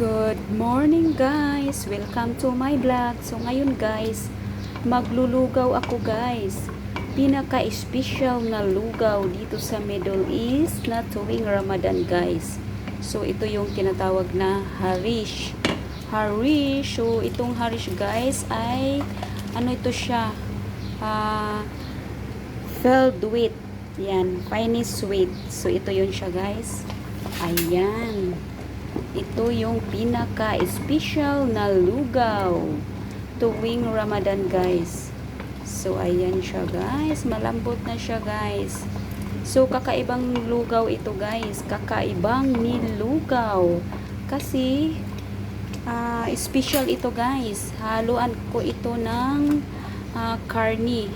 Good morning guys! Welcome to my vlog. So ngayon guys, maglulugaw ako guys. Pinaka-special na lugaw dito sa Middle East na tuwing Ramadan guys. So ito yung tinatawag na harish. Harish. So itong harish guys ay ano ito siya? Ah filled with yan, finest sweet. So ito yun siya guys. Ayan. Ito yung pinaka-special na lugaw tuwing Ramadan guys. So ayan siya guys, malambot na siya guys. So kakaibang lugaw ito guys, kakaibang nilugaw. Kasi ah, special ito guys. Haluan ko ito ng ah, karni.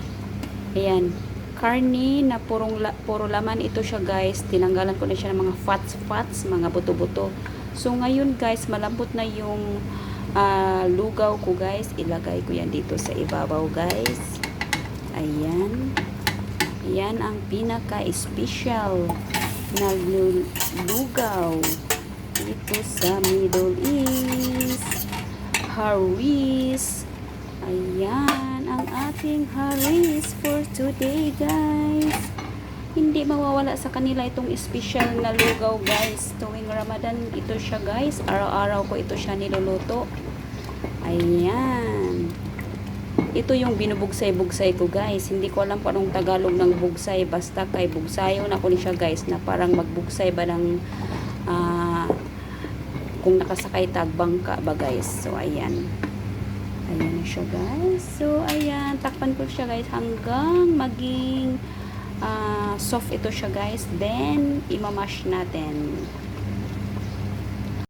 Ayan, karni na purong puro laman ito siya guys. Tinanggalan ko na siya ng mga fats fats, mga buto-buto. So ngayon guys, malambot na yung ah, lugaw ko guys. Ilagay ko yan dito sa ibabaw guys. Ayan. Yan ang pinaka-special na lu- lugaw dito sa Middle East. Haris. Ayan ang ating haris for today guys. Hindi mawawala sa kanila itong special na lugaw guys. Tuwing Ramadan ito siya guys. Araw-araw ko ito siya niluluto. Ayan. Ito yung binubugsay-bugsay ko guys. Hindi ko alam anong Tagalog ng bugsay. Basta kay bugsayo na ko siya guys na parang magbugsay ba ng ah, kung nakasakay tagbang ka ba guys. So ayan. Ayan siya guys. So ayan. Takpan ko siya guys hanggang maging ah, soft ito siya guys. Then imamash natin.